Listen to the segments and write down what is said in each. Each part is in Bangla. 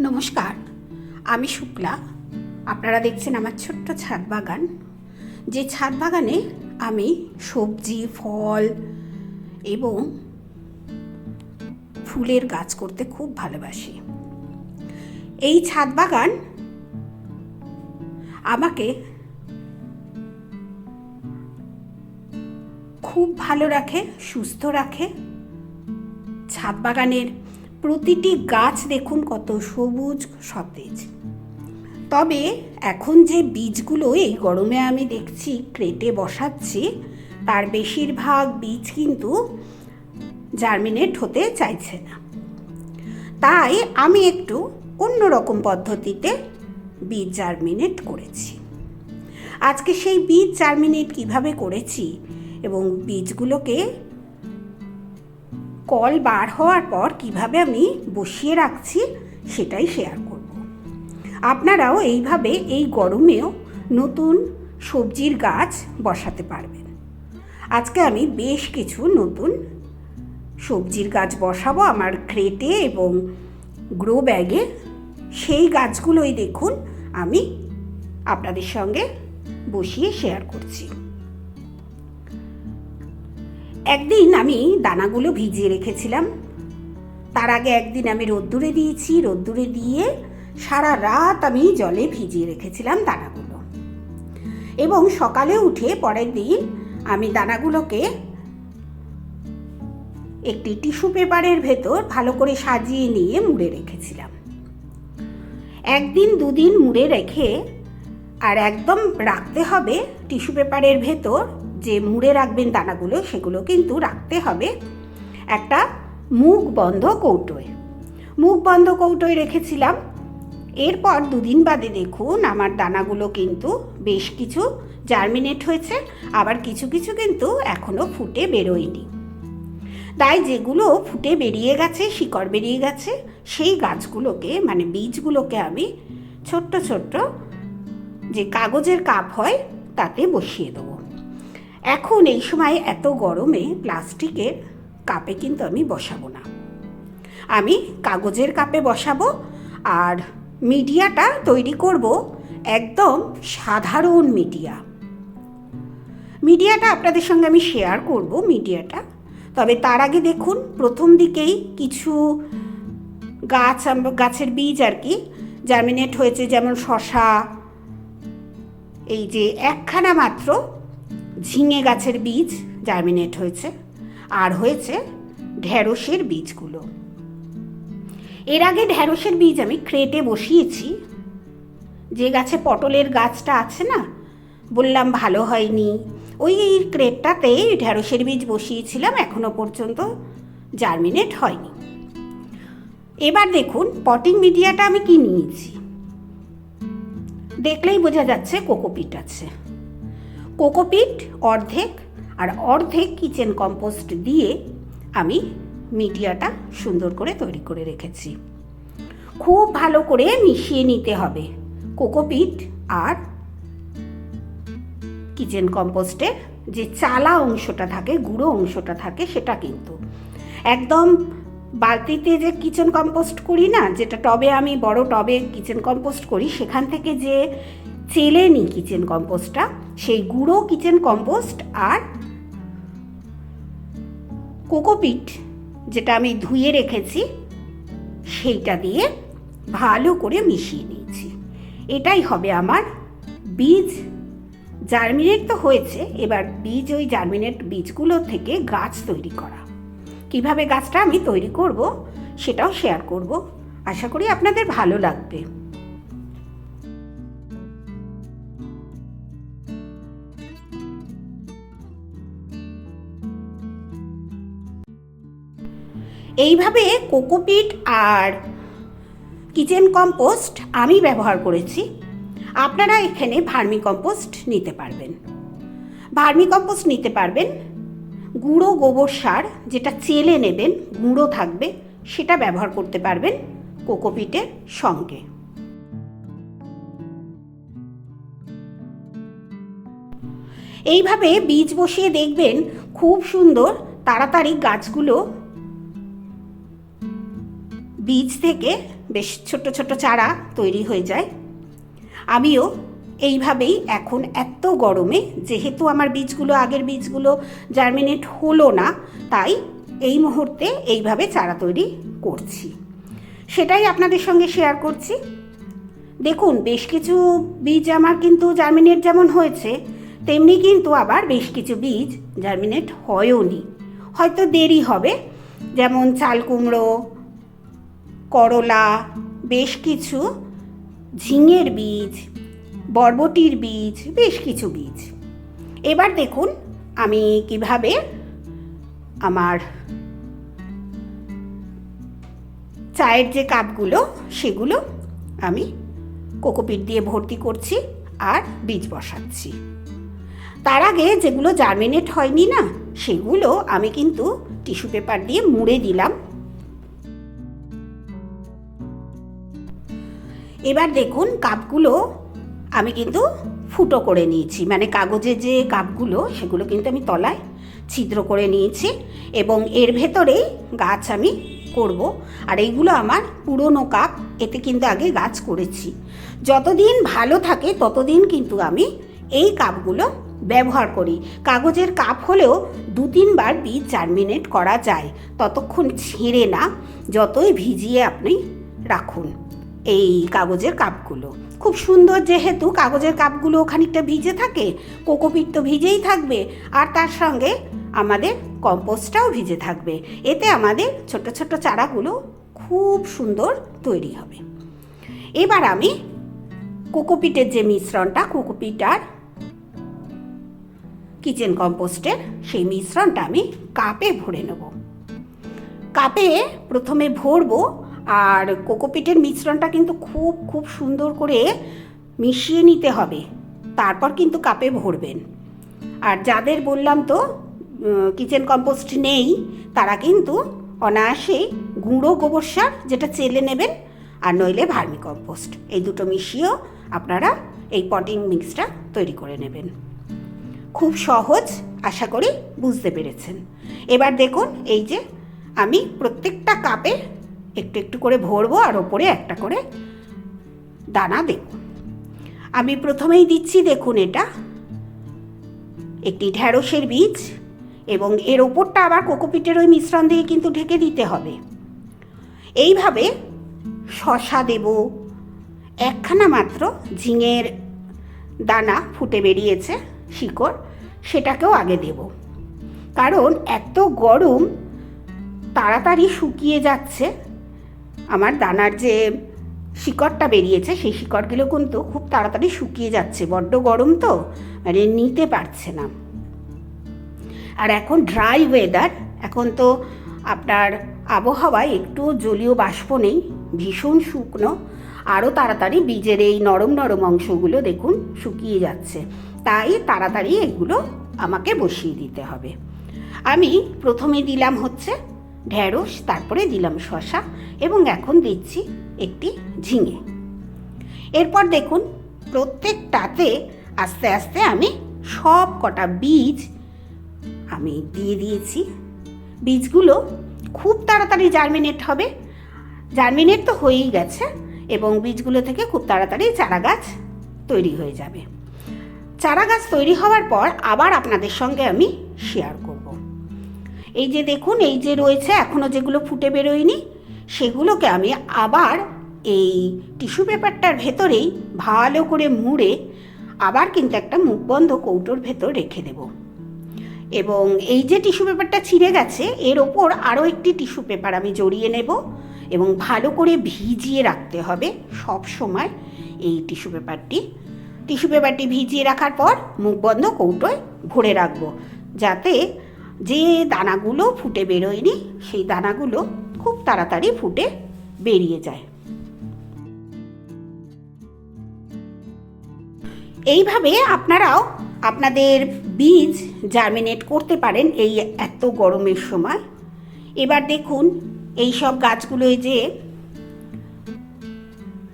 নমস্কার, আমি শুক্লা। আপনারা দেখছেন আমার ছোট্ট ছাদ বাগান। যে ছাদ বাগানে আমি সবজি, ফল এবং ফুলের গাছ করতে খুব ভালোবাসি। এই ছাদ বাগান আমাকে খুব ভালো রাখে, সুস্থ রাখে। ছাদ বাগানের প্রতিটি গাছ দেখুন কত সবুজ, সতেজ। তবে এখন যে বীজগুলো এই গরমে আমি দেখছি ক্রেটে বসাচ্ছি, তার বেশিরভাগ বীজ কিন্তু জার্মিনেট হতে চাইছে না। তাই আমি একটু অন্যরকম পদ্ধতিতে বীজ জার্মিনেট করেছি। আজকে সেই বীজ জার্মিনেট কীভাবে করেছি এবং বীজগুলোকে কল বার হওয়ার পর কীভাবে আমি বসিয়ে রাখছি সেটাই শেয়ার করব। আপনারাও এইভাবে এই গরমেও নতুন সবজির গাছ বসাতে পারবেন। আজকে আমি বেশ কিছু নতুন সবজির গাছ বসাবো আমার ক্রেটে এবং গ্রো ব্যাগে সেই গাছগুলোই দেখুন আমি আপনাদের সঙ্গে বসিয়ে শেয়ার করছি। একদিন আমি দানাগুলো ভিজিয়ে রেখেছিলাম। তার আগে একদিন আমি রোদ্দুরে দিয়েছি, রোদ্দুরে দিয়ে সারা রাত আমি জলে ভিজিয়ে রেখেছিলাম দানাগুলো। এবং সকালে উঠে পরের দিন আমি দানাগুলোকে একটি টিস্যু পেপারের ভেতর ভালো করে সাজিয়ে নিয়ে মুড়ে রেখেছিলাম। একদিন দুদিন মুড়ে রেখে আর একদম রাখতে হবে টিস্যু পেপারের ভেতর যে মুড়ে রাখবেন দানাগুলো, সেগুলো কিন্তু রাখতে হবে। একটা মুখ বন্ধ কৌটোয়। মুখ বন্ধ কৌটোয় রেখেছিলাম। এরপর দুদিন বাদে দেখুন, আমার দানাগুলো কিন্তু বেশ কিছু জার্মিনেট হয়েছে। আবার কিছু কিছু কিন্তু এখনও ফুটে বেরোয়নি। তাই যেগুলো ফুটে বেরিয়ে গেছে, শিকড় বেরিয়ে গেছে, সেই গাছগুলোকে মানে বীজগুলোকে আমি ছোট্ট ছোট্ট যে কাগজের কাপ হয়, তাতে বসিয়ে দেবো। এখন এই সময় এত গরমে প্লাস্টিকের কাপে কিন্তু আমি বসাবো না। আমি কাগজের কাপে বসাবো আর মিডিয়াটা তৈরি করব একদম সাধারণ মিডিয়া। মিডিয়াটা আপনাদের সঙ্গে আমি শেয়ার করব মিডিয়াটা। তবে তার আগে দেখুন, প্রথম দিকেই কিছু গাছ গাছের বীজ আর কি জার্মিনেট হয়েছে, যেমন শশা, এই যে একখানা মাত্র ঝিঙে গাছের বীজ জার্মিনেট হয়েছে, আর হয়েছে ঢ্যাঁড়সের বীজগুলো। এর আগে ঢ্যাঁড়সের বীজ আমি ক্রেটে বসিয়েছি। যে গাছে পটলের গাছটা আছে না, বললাম ভালো হয়নি। ওই ক্রেটটাতে ঢ্যাঁড়সের বীজ বসিয়েছিলাম, এখনও পর্যন্ত জার্মিনেট হয়নি। এবার দেখুন পটিং মিডিয়াটা আমি কি নিয়েছি। দেখলেই বোঝা যাচ্ছে কোকোপিট আছে। কোকোপিট, অর্ধেক, আর অর্ধেক কিচেন কম্পোস্ট দিয়ে আমি মিডিয়াটা সুন্দর করে তৈরি করে রেখেছি। খুব ভালো করে মিশিয়ে নিতে হবে কোকোপিট আর কিচেন কম্পোস্টের যে চালা অংশটা থাকে, গুঁড়ো অংশটা থাকে, সেটা কিন্তু। একদম বালতিতে যে কিচেন কম্পোস্ট করি না, যেটা টবে আমি বড় টবে কিচেন কম্পোস্ট করি, সেখান থেকে যে চেলে নিই কিচেন কম্পোস্টটা, সেই গুঁড়ো কিচেন কম্পোস্ট আর কোকোপিট যেটা আমি ধুয়ে রেখেছি, সেইটা দিয়ে ভালো করে মিশিয়ে নিয়েছি। এটাই হবে আমার বীজ। জার্মিনেট তো হয়েছে, এবার বীজ ওই জার্মিনেট বীজগুলো থেকে গাছ তৈরি করা। কীভাবে গাছটা আমি তৈরি করব সেটাও শেয়ার করব। আশা করি আপনাদের ভালো লাগবে। এইভাবে কোকোপিট আর কিচেন কম্পোস্ট আমি ব্যবহার করেছি। আপনারা এখানে ভার্মি কম্পোস্ট নিতে পারবেন। ভার্মি কম্পোস্ট নিতে পারবেন। গুঁড়ো গোবর সার যেটা চেলে নেবেন, গুঁড়ো থাকবে, সেটা ব্যবহার করতে পারবেন কোকোপিটের সঙ্গে। এইভাবে বীজ বসিয়ে দেখবেন, খুব সুন্দর, তাড়াতাড়ি গাছগুলো বীজ থেকে বেশ ছোট ছোট চারা তৈরি হয়ে যায়। আমিও এইভাবেই এখন এত গরমে, যেহেতু আমার বীজগুলো আগের বীজগুলো জার্মিনেট হলো না, তাই এই মুহূর্তে এইভাবে চারা তৈরি করছি। সেটাই আপনাদের সঙ্গে শেয়ার করছি। দেখুন, বেশ কিছু বীজ আমার কিন্তু জার্মিনেট যেমন হয়েছে, তেমনি কিন্তু আবার বেশ কিছু বীজ জার্মিনেট হয়ওনি। হয়তো দেরি হবে, যেমন চাল কুমড়ো করলা, বেশ কিছু, ঝিঙের বীজ, বরবটির বীজ, বেশ কিছু বীজ। এবার দেখুন আমি কীভাবে আমার চায়ের যে কাপগুলো, সেগুলো আমি কোকোপিট দিয়ে ভর্তি করছি আর বীজ বসাচ্ছি। তার আগে যেগুলো জার্মিনেট হয়নি না, সেগুলো আমি কিন্তু টিস্যু পেপার দিয়ে মুড়ে দিলাম। এবার দেখুন কাপগুলো আমি কিন্তু ফুটো করে নিয়েছি। মানে কাগজের যে কাপগুলো, সেগুলো কিন্তু আমি তলায় ছিদ্র করে নিয়েছি এবং এর ভেতরেই গাছ আমি করব। আর এইগুলো আমার পুরনো কাপ, এতে কিন্তু আগে গাছ করেছি। যতদিন ভালো থাকে ততদিন কিন্তু আমি এই কাপগুলো ব্যবহার করি। কাগজের কাপ হলেও দু তিনবার বীজ জার্মিনেট করা যায়। ততক্ষণ ছিঁড়ে না, যতই ভিজিয়ে আপনি রাখুন। এই কাগজের কাপগুলো। খুব সুন্দর যেহেতু কাগজের কাপগুলো খানিকটা ভিজে থাকে, কোকোপিট তো ভিজেই থাকবে, আর তার সঙ্গে আমাদের কম্পোস্টটাও ভিজে থাকবে। এতে আমাদের ছোট ছোট চারাগুলো খুব সুন্দর তৈরি হবে। এবার আমি কোকোপিটের যে মিশ্রণটা, কোকোপিট আর কিচেন কম্পোস্টের সেই মিশ্রণটা আমি কাপে ভরে নেব। কাপে প্রথমে ভরবো আর কোকোপিটের মিশ্রণটা কিন্তু খুব খুব সুন্দর করে মিশিয়ে নিতে হবে। তারপর কিন্তু কাপে ভরবেন। আর যাদের বললাম তো কিচেন কম্পোস্ট নেই, তারা কিন্তু অনায়াসেই গুঁড়ো গোবর সার যেটা চেলে নেবেন আর নইলে ভার্মি কম্পোস্ট এই দুটো মিশিয়েও আপনারা এই পটিং মিক্সটা তৈরি করে নেবেন। খুব সহজ, আশা করি বুঝতে পেরেছেন। এবার দেখুন, এই যে আমি প্রত্যেকটা কাপে একটু একটু করে ভরবো আর ওপরে একটা করে দানা দেব। আমি প্রথমেই দিচ্ছি দেখুন এটা। একটি ঢ্যাঁড়সের বীজ এবং এর ওপরটা আবার কোকোপিটের ওই মিশ্রণ দিয়ে কিন্তু ঢেকে দিতে হবে। এইভাবে শশা দেব। একখানা মাত্র ঝিঙের দানা ফুটে বেরিয়েছে শিকড়, সেটাকেও আগে দেব। কারণ এত গরম, তাড়াতাড়ি শুকিয়ে যাচ্ছে। আমার দানার যে শিকড়টা বেরিয়েছে, সেই শিকড়গুলো কিন্তু খুব তাড়াতাড়ি শুকিয়ে যাচ্ছে, বড্ড গরম তো মানে নিতে পারছে না। আর এখন ড্রাই ওয়েদার এখন তো আপনার আবহাওয়ায় একটু জলীয় বাষ্প নেই, ভীষণ শুকনো, আরও তাড়াতাড়ি বীজের এই নরম নরম অংশগুলো দেখুন শুকিয়ে যাচ্ছে। তাই তাড়াতাড়ি এগুলো আমাকে বসিয়ে দিতে হবে। আমি প্রথমে দিলাম হচ্ছে ঢ্যাঁড়স তারপরে দিলাম শশা এবং এখন দিচ্ছি একটি ঝিঙে। এরপর দেখুন, প্রত্যেকটাতে আস্তে আস্তে আমি সব কটা বীজ আমি দিয়ে দিয়েছি। বীজগুলো খুব তাড়াতাড়ি জার্মিনেট হবে। জার্মিনেট তো হয়েই গেছে এবং বীজগুলো থেকে খুব তাড়াতাড়ি চারা গাছ তৈরি হয়ে যাবে। চারা গাছ তৈরি হওয়ার পর আবার আপনাদের সঙ্গে আমি শেয়ার এই যে দেখুন, এই যে রয়েছে এখনও যেগুলো ফুটে বেরোয়নি, সেগুলোকে আমি আবার এই টিস্যু পেপারটার ভেতরেই ভালো করে মুড়ে আবার কিন্তু একটা মুখবন্ধ কৌটোর ভেতর রেখে দেব। এবং এই যে টিস্যু পেপারটা ছিঁড়ে গেছে, এর ওপর আরও একটি টিস্যু পেপার আমি জড়িয়ে নেব এবং ভালো করে ভিজিয়ে রাখতে হবে সব সময় এই টিস্যু পেপারটি। টিস্যু পেপারটি ভিজিয়ে রাখার পর মুখবন্ধ কৌটোয় ভরে রাখব, যাতে যে দানাগুলো ফুটে বেরোয়নি, সেই দানাগুলো খুব তাড়াতাড়ি ফুটে বেরিয়ে যায়। এইভাবে আপনারাও আপনাদের বীজ জার্মিনেট করতে পারেন এই এত গরমের সময়। এবার দেখুন এই সব গাছগুলোয় যে,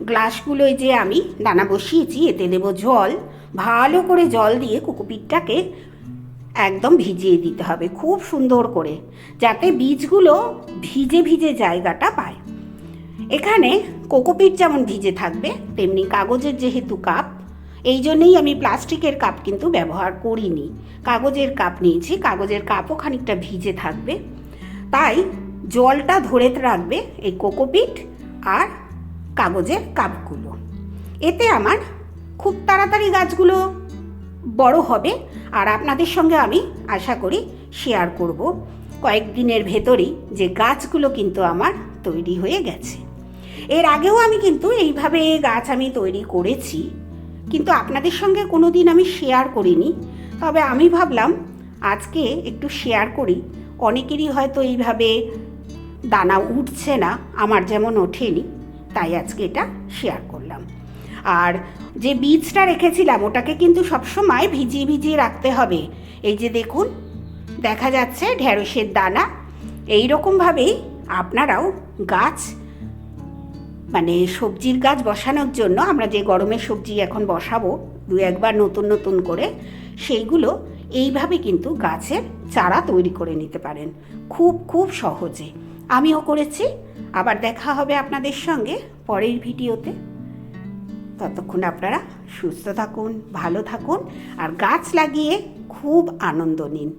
গ্লাসগুলোয় যে আমি দানা বসিয়েছি, এতে দেব জল। ভালো করে জল দিয়ে কুকুপিটটাকে একদম ভিজিয়ে দিতে হবে, খুব সুন্দর করে, যাতে বীজগুলো ভিজে ভিজে জায়গাটা পায়। এখানে কোকোপিট যেমন ভিজে থাকবে, তেমনি কাগজের যেহেতু কাপ, এই জন্যেই আমি প্লাস্টিকের কাপ কিন্তু ব্যবহার করিনি। কাগজের কাপ নিয়েছি, কাগজের কাপও খানিকটা ভিজে থাকবে। তাই জলটা ধরে রাখবে এই কোকোপিট আর কাগজের কাপগুলো। এতে আমার খুব তাড়াতাড়ি গাছগুলো বড় হবে, আর আপনাদের সঙ্গে আমি আশা করি শেয়ার করব। কয়েকদিনের ভেতরেই যে গাছগুলো কিন্তু আমার তৈরি হয়ে গেছে। এর আগেও আমি কিন্তু এইভাবে গাছ আমি তৈরি করেছি, কিন্তু আপনাদের সঙ্গে কোনো দিন আমি শেয়ার করিনি। তবে আমি ভাবলাম, আজকে একটু শেয়ার করি। অনেকেরই হয়তো এইভাবে দানা উঠছে না, আমার যেমন ওঠেনি, তাই আজকে এটা শেয়ার করলাম। আর যে বীজটা রেখেছিলাম, ওটাকে কিন্তু সবসময় ভিজিয়ে ভিজিয়ে রাখতে হবে। এই যে দেখুন, দেখা যাচ্ছে ঢেঁড়সের দানা। এই রকমভাবেই আপনারাও গাছ মানে সবজির গাছ বসানোর জন্য আমরা যে গরমের সবজি এখন বসাবো, দু একবার নতুন নতুন করে, সেইগুলো এইভাবে কিন্তু গাছের চারা তৈরি করে নিতে পারেন। খুব খুব সহজে। আমিও করেছি। আবার দেখা হবে আপনাদের সঙ্গে পরের ভিডিওতে। ততক্ষণ আপনারা সুস্থ থাকুন ভালো থাকুন আর গাছ লাগিয়ে খুব আনন্দ নিন।